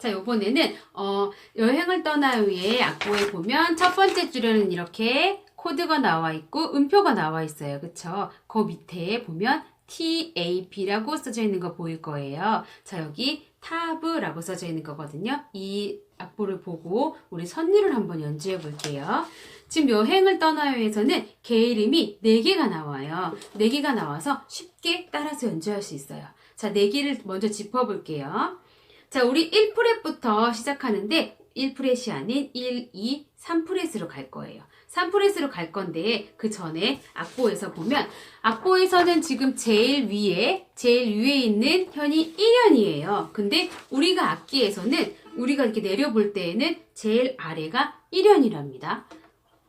자, 요번에는 어, 여행을 떠나요의 악보에 보면 첫 번째 줄에는 이렇게 코드가 나와 있고 음표가 나와 있어요. 그쵸? 그 밑에 보면 TAP라고 써져 있는 거 보일 거예요. 자, 여기 타브라고 써져 있는 거거든요. 이 악보를 보고 우리 선율을 한번 연주해 볼게요. 지금 여행을 떠나요에서는 개 이름이 4개가 나와요. 4개가 나와서 쉽게 따라서 연주할 수 있어요. 자, 4개를 먼저 짚어볼게요. 자, 우리 1프렛부터 시작하는데 1프렛이 아닌 1, 2, 3프렛으로 갈 거예요. 3프렛으로 갈 건데 그 전에 악보에서 보면 악보에서는 지금 제일 위에 제일 위에 있는 현이 1현이에요. 근데 우리가 악기에서는 우리가 이렇게 내려볼 때에는 제일 아래가 1현이랍니다.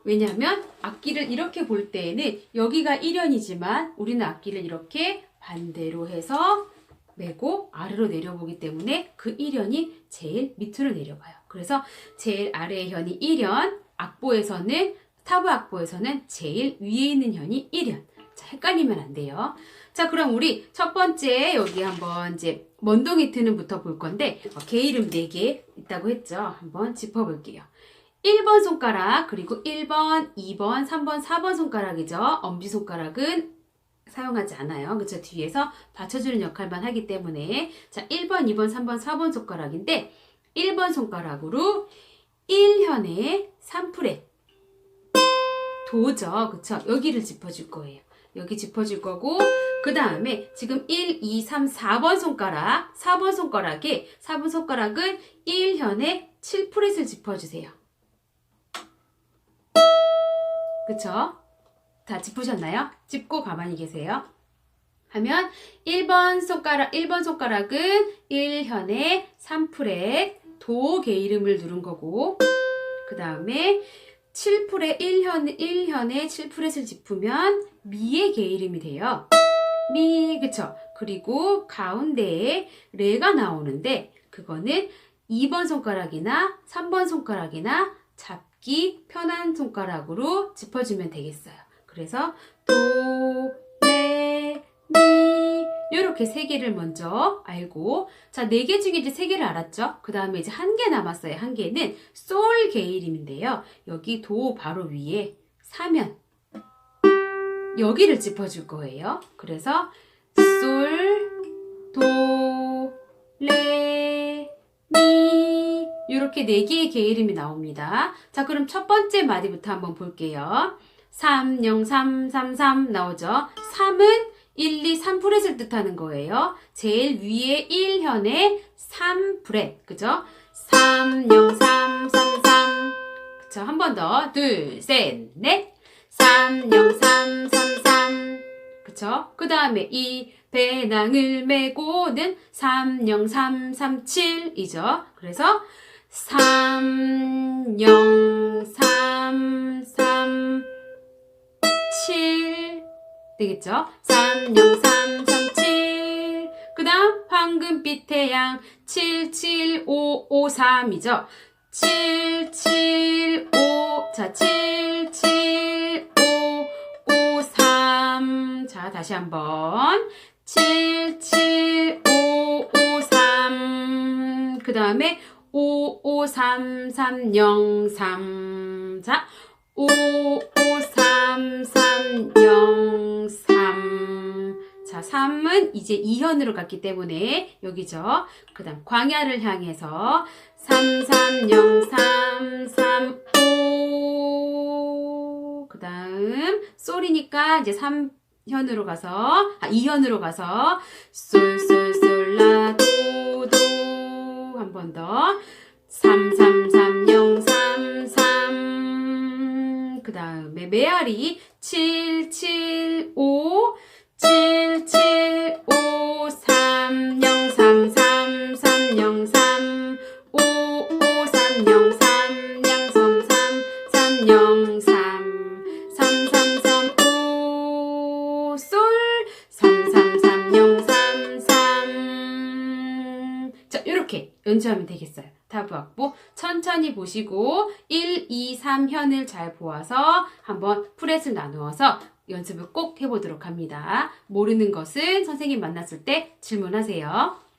왜냐하면 악기를 이렇게 볼 때에는 여기가 1현이지만 우리는 악기를 이렇게 반대로 해서 메고 아래로 내려보기 때문에 그 1현이 제일 밑으로 내려가요. 그래서 제일 아래의 현이 1현, 악보에서는 타브 악보에서는 제일 위에 있는 현이 1현. 자, 헷갈리면 안 돼요. 자, 그럼 우리 첫 번째 여기 한번 이제 먼동이 트는부터 볼 건데 어, 개 이름 4개 있다고 했죠. 한번 짚어볼게요. 1번 손가락, 그리고 1번, 2번, 3번, 4번 손가락이죠. 엄지손가락은 사용하지 않아요. 그쵸? 뒤에서 받쳐주는 역할만 하기 때문에. 자, 1번, 2번, 3번, 4번 손가락인데, 1번 손가락으로 1현의 3프렛. 도죠. 그쵸? 여기를 짚어줄 거예요. 여기 짚어줄 거고, 그 다음에 지금 1, 2, 3, 4번 손가락, 4번 손가락에, 4번 손가락은 1현의 7프렛을 짚어주세요. 그쵸? 다 짚으셨나요? 짚고 가만히 계세요. 하면 1번 손가락, 1번 손가락은 1현의 3프렛, 도개 이름을 누른 거고, 그 다음에 7프렛, 1현, 1현의 7프렛을 짚으면 미의 개 이름이 돼요. 미, 그쵸? 그리고 가운데에 레가 나오는데, 그거는 2번 손가락이나 3번 손가락이나 잡기 편한 손가락으로 짚어주면 되겠어요. 그래서 도, 레, 미 이렇게 세 개를 먼저 알고 자 네 개 중에 이제 세 개를 알았죠. 그 다음에 이제 한 개 남았어요. 한 개는 솔 게이림인데요. 여기 도 바로 위에 사면 여기를 짚어줄 거예요. 그래서 솔, 도, 레, 미 이렇게 네 개의 개 이름이 나옵니다. 자 그럼 첫 번째 마디부터 한번 볼게요. 3, 0, 3, 3, 3 나오죠. 3은 1, 2, 3프렛을 뜻하는 거예요. 제일 위에 1현에 3프렛. 그죠? 3, 0, 3, 3, 3. 그쵸? 한 번 더. 둘, 셋, 넷. 3, 0, 3, 3, 3. 그쵸? 그 다음에 이 배낭을 메고는 3, 0, 3, 3, 7이죠. 그래서 3, 0, 3, 되겠죠? 3, 0, 3, 3, 7. 그 다음, 황금빛 태양 7, 7, 5, 5, 3이죠? 7, 7, 5. 자, 7, 7, 5, 5, 3. 자, 다시 한 번. 7, 7, 5, 5, 3. 그 다음에 5, 5, 3, 3, 0, 3. 자, 5, 5, 3, 3, 0, 3. 자, 3은 이제 2현으로 갔기 때문에 여기죠. 그 다음 광야를 향해서 3, 3, 0, 3, 3, 5. 그 다음 솔이니까 이제 3현으로 가서, 아, 2현으로 가서 솔, 솔, 솔, 라, 도, 도. 한 번 더. 3. 그 다음에 메아리 7, 7, 5, 7, 7, 5, 3, 0, 3, 3, 3, 0, 3, 5, 5, 3, 0, 이렇게 연주하면 되겠어요. 타브 악보 천천히 보시고 1, 2, 3현을 잘 보아서 한번 프렛을 나누어서 연습을 꼭 해보도록 합니다. 모르는 것은 선생님 만났을 때 질문하세요.